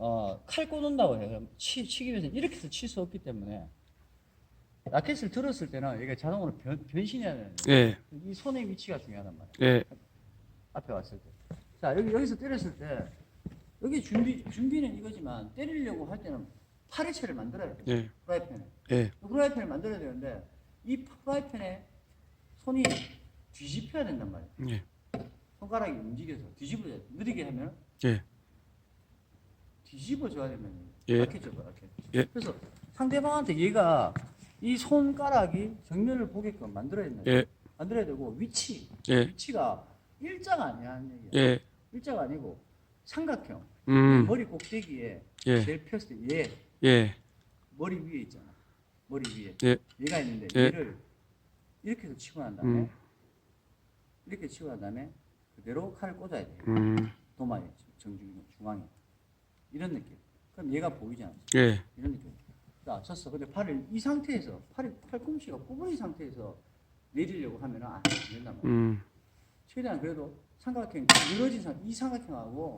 어, 칼 꽂는다고 해요. 그럼 치, 치기 위해서 이렇게 해서 칠 수 없기 때문에 라켓을 들었을 때는 이게 자동으로 변, 변신해야 되는데 예, 이 손의 위치가 중요하단 말이에요. 예, 앞에 왔을 때. 자, 여기, 여기서 때렸을 때, 여기 준비, 준비는 이거지만, 때리려고 할 때는 파리채를 만들어야 돼요. 예, 프라이팬에. 예, 프라이팬을 만들어야 되는데, 이 프라이팬에 손이 뒤집혀야 된단 말이에요. 예, 손가락이 움직여서 뒤집어야 돼. 느리게 하면, 예, 뒤집어줘야 되면, 예. 줘봐, 라켓. 예. 그래서 상대방한테 얘가 이 손가락이 정면을 보게끔 만들어야 된다. 예, 만들어야 되고, 위치. 예, 위치가 일자가 아니야, 하는 얘기야. 예, 일자가 아니고, 삼각형. 음, 머리 꼭대기에 예, 제일 폈을 때얘 예, 머리 위에 있잖아. 머리 위에 예. 얘가 있는데 예. 얘를 이렇게 해서 치고 난 다음에 음. 이렇게 치고 난 다음에 그대로 칼을 꽂아야 돼. 음, 도마에 정중 중앙에 이런 느낌. 그럼 얘가 보이지 않아? 예, 이런 느낌. 자, 쳤어. 근데 팔을 이 상태에서 팔이 팔꿈치가 구부린 상태에서 내리려고 하면은 안 된단 말이야. 음, 최대한 그래도 삼각형 늘어진 상, 이 삼각형하고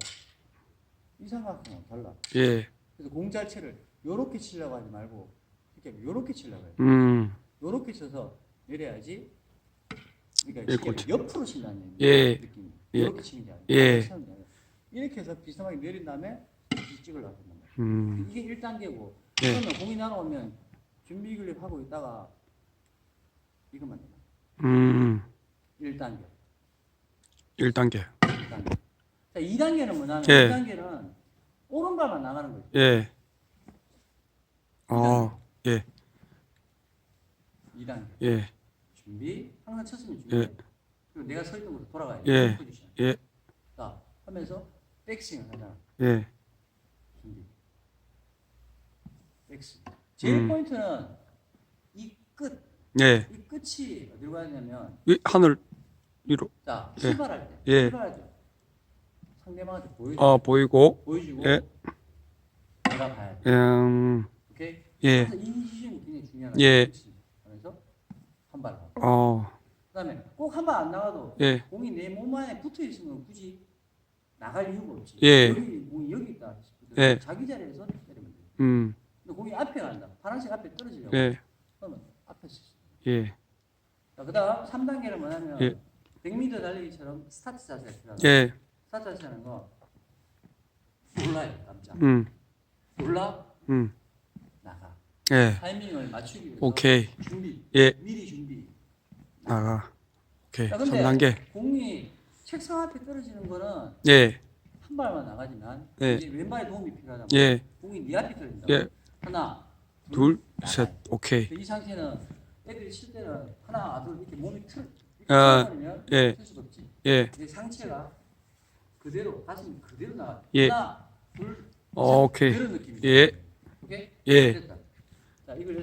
이 삼각형은 달라. 예, 그래서 공 자체를 요렇게 치려고 하지 말고 이렇게 요렇게 치려고 해요. 음, 요렇게 쳐서 내려야지. 그러니까 예, 그렇죠. 옆으로 친다는 예. 느낌. 예. 요렇게 치는 게 아니라 예. 이렇게 이렇게 해서 비스듬하게 내린 다음에 찍으려고 한단 말이야. 음, 이게 1단계고 예. 그러면 공이 날아오면 준비 글립 하고 있다가 이것만 돼. 음, 1단계. 1단계. 1단계. 자, 2단계는 뭐냐면 예. 2단계는 오른발만 나가는 거지. 예, 어, 예, 2단계. 예, 준비 항상 쳤으면 준비. 예. 그리고 내가 서 있던 곳으로 돌아가야 예. 돼. 포지션. 예, 자, 하면서 백스윙을 하잖아. 예, 백스윙. 제일 음. 포인트는 이 끝, 예, 이 끝이 어디로 가냐면 위, 하늘 위로. 자, 예. 출발할 때. 예. 출발하죠. 상대방한테 보여줘. 어, 보이고. 보여주고 예. 내가 봐야 돼. 음, 오케이? 예, 그래서 이 굉장히 중요하다. 예. 그렇지. 하면서 한 발. 가. 어, 그다음에 꼭 한 발 안 나가도 예, 공이 내 몸 안에 붙어 있으면 굳이 나갈 이유가 없지. 예. 공이 여기 있다. 예. 자기 자리에서 때리면 돼. 음, 근데 공이 앞에 간다. 파란색 앞에 떨어지려고. 예, 그러면 앞에서. 쳐. 예, 자, 그다음 3단계는 뭐냐면 예. 100m 달리기처럼 스타트 자세가 필요하다. 예, 스타트 자세하는 거 몰라요, 깜짝. 음, 몰라 음, 나가. 예, 타이밍을 맞추기 위해서 오케이. 준비. 예. 미리 준비. 나가. 오케이. 야, 근데 3단계. 공이 책상 앞에 떨어지는 거는 예, 한 발만 나가지만 예. 이제 왼발에 도움이 필요하다. 예, 공이 네 앞에 떨어진다. 예. 하나, 둘, 나가. 셋. 오케이. 이 상태는 애들이 칠 때는 하나, 둘 이렇게 몸이 틀 아, 이렇게 예. 없지. 예, 이 상체가 그대로 가슴이 그대로 나가. 예. 하나, 둘, 어, 오케이. 이런 느낌이죠. 예, 오케이? 예. 됐다. 자, 이걸